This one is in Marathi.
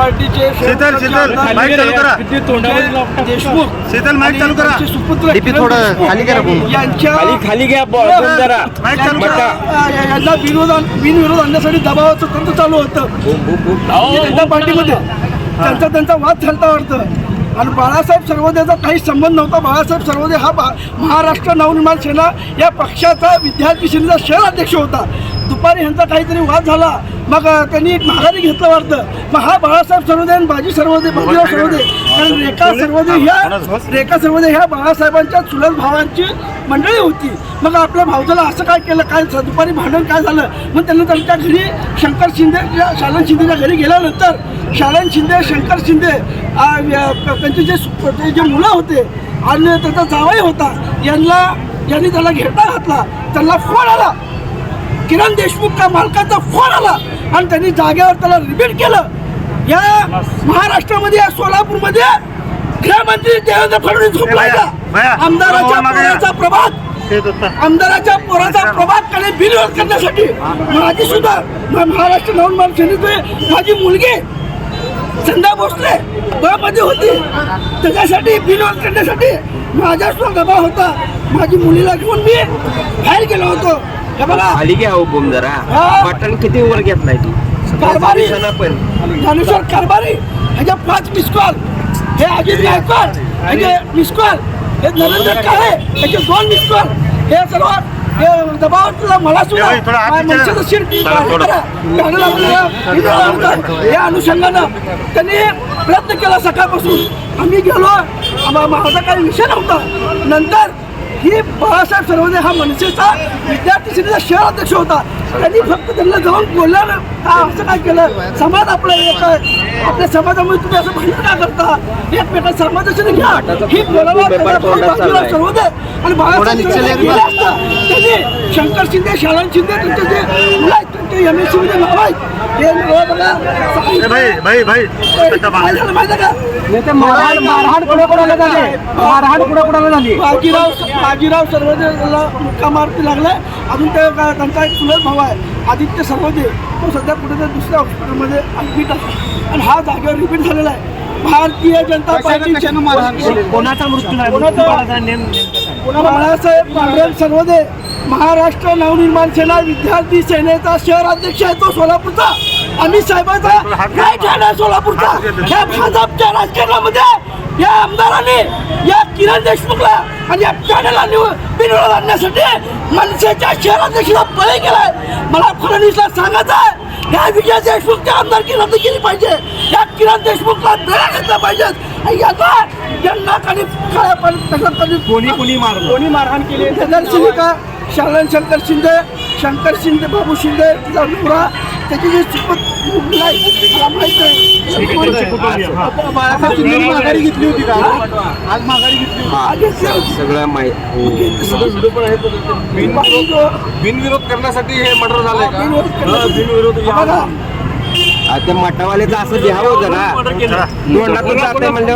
पार्टीचे शीतल, शीतल, माईक चालू करा. देशमुख. शीतल, माईक चालू करा. त्यांचे सुपुत्र किरण थोडं देशमुख खाली करा. यांच्या खाली खाली घ्या ब- बोल जरा माईक चालू करा. या- यांना विरोध बिनविरोध आणण्यासाठी दबावाचं तंत्र चालू होतं. भारतीय जनता पार्टीमध्ये त्यांचा त्यांचा वाद चालता वाटतं. आणि बाळासाहेब सर्वोदयाचा काही संबंध नव्हता. बाळासाहेब सर्वोदय हा महाराष्ट्र नवनिर्माण सेना या पक्षाचा विद्यार्थी सेनेचा शहर अध्यक्ष होता. दुपारी ह्यांचा काहीतरी वाद झाला. मग त्यांनी एक माघारी घेतलं वाटतं. मग हा बाळासाहेब सर्वोदय आणि बाजी सर्वोदय बाजीराव सर्वोदय कारण रेखा सर्वोदय ह्या रेखा सर्वोदय ह्या बाळासाहेबांच्या चुलत भावांची मंडळी होती. मग आपल्या भावजाला असं काय केलं? काय दुपारी भांडण काय झालं? मग त्यांना त्यांच्या घरी शंकर शिंदे शालन शिंदेच्या घरी गेल्यानंतर शालन शिंदे शंकर शिंदे त्यांचे जे जे मुलं होते आणि त्याचा जावई होता यांना यांनी त्याला घेरता घातला. त्यांना फोन आला. किरण देशमुख का मालकाचा फोन आला आणि त्यांनी जागेवर त्याला रिपीट केलं. या महाराष्ट्रामध्ये या सोलापूरमध्ये गृहमंत्री देवेंद्र फडणवीस आमदाराच्या. पोराचा होतं. आमदाराच्या पोराचा प्रभात त्याने बिनविरोध करण्यासाठी माझी सुद्धा महाराष्ट्र नवनिर्माण सेनेचे माझी मुलगी संध्या भोसले मध्ये होती. त्याच्यासाठी बिनविरोध करण्यासाठी माझ्या सुद्धा दबाव होता. माझी मुलीला घेऊन मी बाहेर गेलो होतो. खाली घ्या हो बोम जरा. हा. बटन किती वर घेतलाय तू? कारभारी. पण ज्ञानेश्वर कारभारी. ह्याचे पाच मिस कॉल हे अजित गायकवाड. ह्याचे मिस कॉल हे नरेंद्र काळे. ह्याचे दोन मिस कॉल हे सर्व हे दबाव मला सुद्धा. मनसेचं शिर. या अनुषंगानं त्यांनी प्रयत्न केला सकाळपासून. आम्ही गेलो. माझा काही विषय नव्हता. नंतर ही बाळासाहेब सर्वदे हा मनसेचा विद्यार्थी सेनेचा शहर अध्यक्ष होता. त्यांनी फक्त त्यांना जाऊन बोलल्यानं का असं काय केलं? समाज आपला एक आहे. आपल्या समाजामध्ये तुम्ही असं भांडण का करता? एकमेका समाजाचे घ्या. ही बोलावा पेपर तोंडात चाललाय. सर्वदे आणि बाळासाहेब त्यांनी शंकर शिंदे शालन शिंदे त्यांचे जे मुलं आहेत त्यांचे एम एसमध्ये नाव आहेत. हे भाई भाई भाई झालं मारहाण मारहाण कुणा कुणाला झाली? मारहाण कुणा कुणाला झाली? बाजीराव बाजीराव सर्वदेला मुक्का मारती लागलाय. अजून ते त्यांचा एक चुलत भाऊ आहे आदित्य सर्वदे. तो सध्या कुठेतरी दुसऱ्या हॉस्पिटलमध्ये ॲडमिट आहे. आणि हा जागेवर रिपीट झालेला आहे. भारतीय जनता पार्टीचे कोणाचा मृत्यू नाही पुन्हा बाळासाहेब पांढरे सर्वदे महाराष्ट्र नवनिर्माण सेना विद्यार्थी सेनेचा शहर अध्यक्ष आहे तो सोलापूरचा. अमित साहेबांचा राईट हँड आहे सोलापूरचा या भाजपच्या राजकारणामध्ये या आमदाराने या किरण देशमुखला आणि या पॅनलला बिनविरोध आणण्यासाठी मनसेच्या शहर अध्यक्षाला बळी केलाय मला फडणवीसला सांगायचं आहे या विजय देशमुखच्या आमदारकी रद्द केली पाहिजे. या किरण देशमुखला दया घेतला पाहिजे. यांना कधी कोणी कोणी मारलं? कोणी मारहाण केली शालन शंकर शिंदे शंकर शिंदे बाबू शिंदे तिचा नवरा त्याची जी आहे, मला माहीत आहे. बाळासाहेब शिंदेनी माघारी घेतली होती का? आज माघारी घेतली होती. होती. सगळं माहिती बिनविरोध करण्यासाठी हे मर्डर झालंय का? बिनविरोध बघा. आता मठावाल्याचं असं द्यावं जरा. तोंडातून जाते म्हणजे